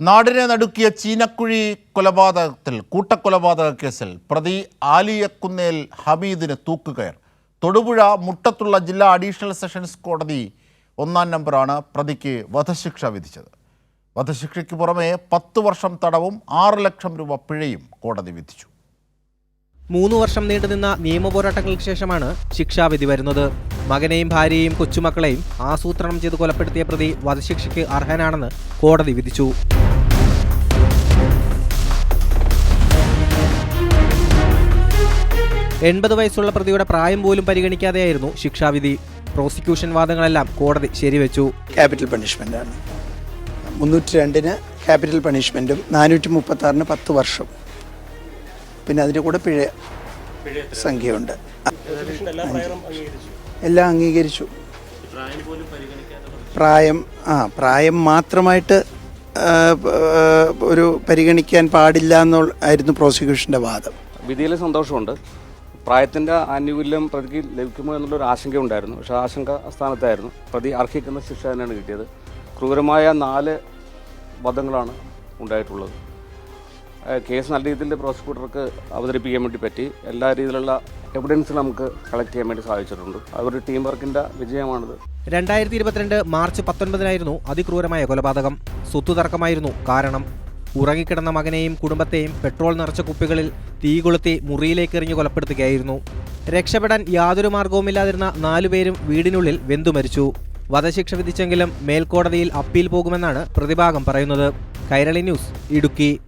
നാടിനെ നടുക്കിയ ചീനക്കുഴി കൊലപാതകത്തിൽ കൂട്ടക്കൊലപാതക കേസിൽ പ്രതി ആലിയക്കുന്നേൽ ഹമീദിന് തൂക്കുകയർ. തൊടുപുഴ മുട്ടത്തുള്ള ജില്ലാ അഡീഷണൽ സെഷൻസ് കോടതി ഒന്നാം നമ്പറാണ് പ്രതിക്ക് വധശിക്ഷ വിധിച്ചത്. വധശിക്ഷയ്ക്ക് പുറമെ പത്ത് വർഷം തടവും ആറ് ലക്ഷം രൂപ പിഴയും കോടതി വിധിച്ചു. മൂന്ന് വർഷം നീണ്ടുനിന്ന നിയമപോരാട്ടങ്ങൾക്ക് ശേഷമാണ് ശിക്ഷാവിധി വരുന്നത്. മകനെയും ഭാര്യയെയും കൊച്ചുമക്കളെയും ആസൂത്രണം ചെയ്ത് കൊലപ്പെടുത്തിയ പ്രതി വധശിക്ഷയ്ക്ക് അർഹനാണെന്ന് കോടതി വിധിച്ചു. എൺപത് വയസ്സുള്ള പ്രതിയുടെ പ്രായം പോലും പരിഗണിക്കാതെയായിരുന്നു ശിക്ഷാവിധി. പ്രോസിക്യൂഷൻ വാദങ്ങളെല്ലാം കോടതി ശരിവെച്ചു. ക്യാപിറ്റൽ പണിഷ്മെന്റ് ആണ് മുന്നൂറ്റി രണ്ടിന് ക്യാപിറ്റൽ പണിഷ്മെന്റും നാനൂറ്റി മുപ്പത്തി ആറിന് പത്ത് വർഷം പിന്നെ അതിന്റെ കൂടെ പിഴ സംഖ്യയുണ്ട്. എല്ലാം അംഗീകരിച്ചു. പ്രായം ആ പ്രായം മാത്രമായിട്ട് ഒരു പരിഗണിക്കാൻ പാടില്ല എന്നായിരുന്നു പ്രോസിക്യൂഷന്റെ വാദം. വിധിയിൽ സന്തോഷമുണ്ട്. പ്രായത്തിന്റെ ആനുകൂല്യം പ്രതിക്ക് ലഭിക്കുമോ എന്നുള്ളൊരു ആശങ്ക ഉണ്ടായിരുന്നു. പക്ഷേ ആശങ്ക സ്ഥാനത്തായിരുന്നു. പ്രതി അർഹിക്കുന്ന ശിക്ഷ തന്നെയാണ് കിട്ടിയത്. ക്രൂരമായ നാല് വധങ്ങളാണ് ഉണ്ടായിട്ടുള്ളത്. കേസ് നല്ല രീതിയിൽ പ്രോസിക്യൂട്ടർക്ക് അവതരിപ്പിക്കാൻ വേണ്ടി പറ്റി. എല്ലാ രീതിയിലുള്ള എവിഡൻസ് നമുക്ക് കളക്ട് ചെയ്യാൻ വേണ്ടി സാധിച്ചിട്ടുണ്ട്. അതൊരു ടീം വർക്കിന്റെ വിജയമാണിത്. രണ്ടായിരത്തി ഇരുപത്തിരണ്ട് മാർച്ച് പത്തൊൻപതിനായിരുന്നു അതിക്രൂരമായ കൊലപാതകം. സ്വത്തു തർക്കമായിരുന്നു കാരണം. ഉറങ്ങിക്കിടന്ന മകനെയും കുടുംബത്തെയും പെട്രോൾ നിറച്ച കുപ്പികളിൽ തീ കൊളുത്തി മുറിയിലേക്ക് എറിഞ്ഞു കൊലപ്പെടുത്തുകയായിരുന്നു. രക്ഷപ്പെടാൻ യാതൊരു മാർഗവുമില്ലാതിരുന്ന നാലുപേരും വീടിനുള്ളിൽ വെന്തു മരിച്ചു. വധശിക്ഷ വിധിച്ചെങ്കിലും മേൽക്കോടതിയിൽ അപ്പീൽ പോകുമെന്നാണ് പ്രതിഭാഗം പറയുന്നത്. കൈരളി ന്യൂസ് ഇടുക്കി.